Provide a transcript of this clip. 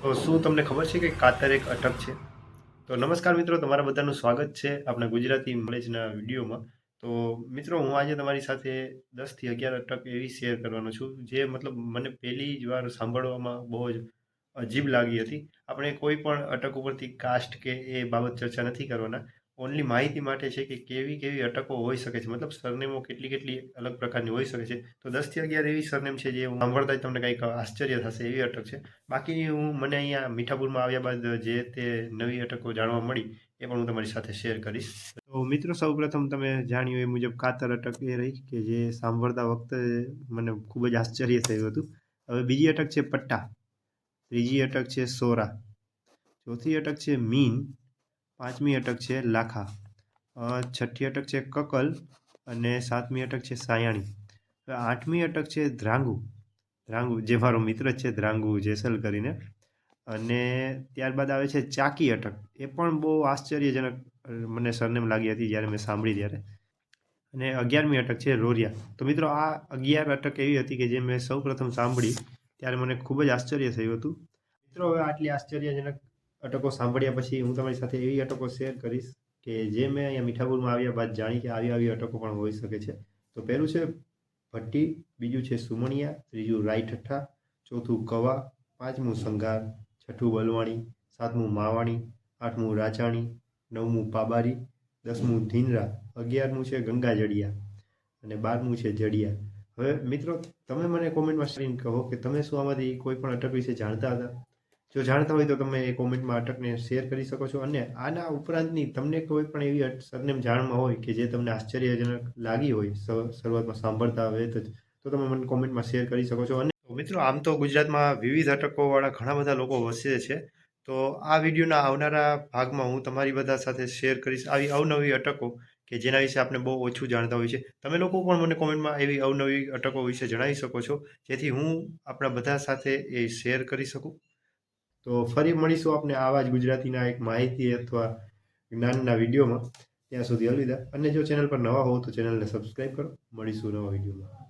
શું તમને ખબર છે કે કાતર એક અટક છે? તો નમસ્કાર મિત્રો, તમારા બધાનું સ્વાગત છે આપણા ગુજરાતી નોલેજના વિડીયોમાં. તો મિત્રો, હું આજે તમારી સાથે દસથી અગિયાર અટક એવી શેર કરવાનો છું, જે મતલબ મને પહેલી જ વાર સાંભળવામાં બહુ જ અજીબ લાગી હતી. આપણે કોઈ પણ અટક ઉપરથી કાસ્ટ કે એ બાબત ચર્ચા નથી કરવાના. ઓનલી માહિતી માટે છે કે કેવી કેવી અટકો હોઈ શકે છે? મતલબ સરનેમો કેટલી કેટલી અલગ પ્રકારની હોઈ શકે છે? તો દસથી અગિયાર એવી સરનેમ છે જે હું સાંભળતા જ તમને કંઈક આશ્ચર્ય થશે એવી અટક છે. બાકી હું મને અહીંયા મીઠાપુરમાં આવ્યા બાદ જે તે નવી અટકો જાણવા મળી એ પણ હું તમારી સાથે શેર કરીશ. તો મિત્રો, સૌપ્રથમ તમે જાણ્યું એ મુજબ કાતર અટક એ રહી કે જે સાંભળતા વખતે મને ખૂબ જ આશ્ચર્ય થયું હતું. હવે બીજી અટક છે પટ્ટા, ત્રીજી અટક છે સોરા, ચોથી અટક છે મીન પાંચમી અટક છે લાખા. છઠ્ઠી અટક છે કકલ અને સાતમી અટક છે સાયાણી. હવે આઠમી અટક છે ધ્રાંગુ. ધ્રાંગુ, જે મારો મિત્ર છે ધ્રાંગુ જેસલ કરીને. અને ત્યારબાદ આવે છે ચાકી અટક. એ પણ બહુ આશ્ચર્યજનક મને સરનેમ લાગી હતી જ્યારે મેં સાંભળી ત્યારે. અને અગિયારમી અટક છે રોરિયા. તો મિત્રો, આ અગિયાર અટક એવી હતી કે જે મેં સૌ પ્રથમ સાંભળી ત્યારે મને ખૂબ જ આશ્ચર્ય થયું હતું. મિત્રો, હવે આટલી આશ્ચર્યજનક અટકો સાંભળ્યા પછી હું તમારી સાથે એવી અટકો શેર કરીશ કે જે મેં અહીંયા મીઠાપુરમાં આવ્યા બાદ જાણી કે આવી આવી અટકો પણ હોઈ શકે છે. તો પહેલું છે ભટ્ટી, બીજું છે સુમણિયા, ત્રીજું રાઈ ઠઠ્ઠા ચોથું કવા, પાંચમું સંઘાર, છઠ્ઠું બલવાણી સાતમું માવાણી, આઠમું રાચાણી, નવમું પાબારી, દસમું ધીનરા અગિયારમું છે ગંગા જડિયા અને બારમું છે જડિયા. હવે મિત્રો, તમે મને કોમેન્ટમાં કરીને કહો કે તમે શું આમાંથી કોઈ પણ અટક વિશે જાણતા હતા? જો જાણતા હોય તો તમે એ કોમેન્ટમાં અટકને શેર કરી શકો છો. અને આના ઉપરાંતની તમને કોઈ પણ એવી સરનેમ જાણમાં હોય કે જે તમને આશ્ચર્યજનક લાગી હોય શરૂઆતમાં સાંભળતા આવે તો જ, તો તમે મને કોમેન્ટમાં શેર કરી શકો છો. અને મિત્રો, આમ તો ગુજરાતમાં વિવિધ અટકોવાળા ઘણા બધા લોકો વસે છે. તો આ વિડીયોના આવનારા ભાગમાં હું તમારી બધા સાથે શેર કરીશ આવી અવનવી અટકો કે જેના વિશે આપણે બહુ ઓછું જાણતા હોય છે. તમે લોકો પણ મને કોમેન્ટમાં એવી અવનવી અટકો વિશે જણાવી શકો છો, જેથી હું આપણા બધા સાથે એ શેર કરી શકું. તો ફરી મળીશું આપણે આવા જ ગુજરાતીના એક માહિતી અથવા જ્ઞાનના વિડીયોમાં. ત્યાં સુધી અલવિદા. અને જો ચેનલ પર નવા હો તો ચેનલને સબસ્ક્રાઈબ કરો. મળીશું નવા વિડીયોમાં.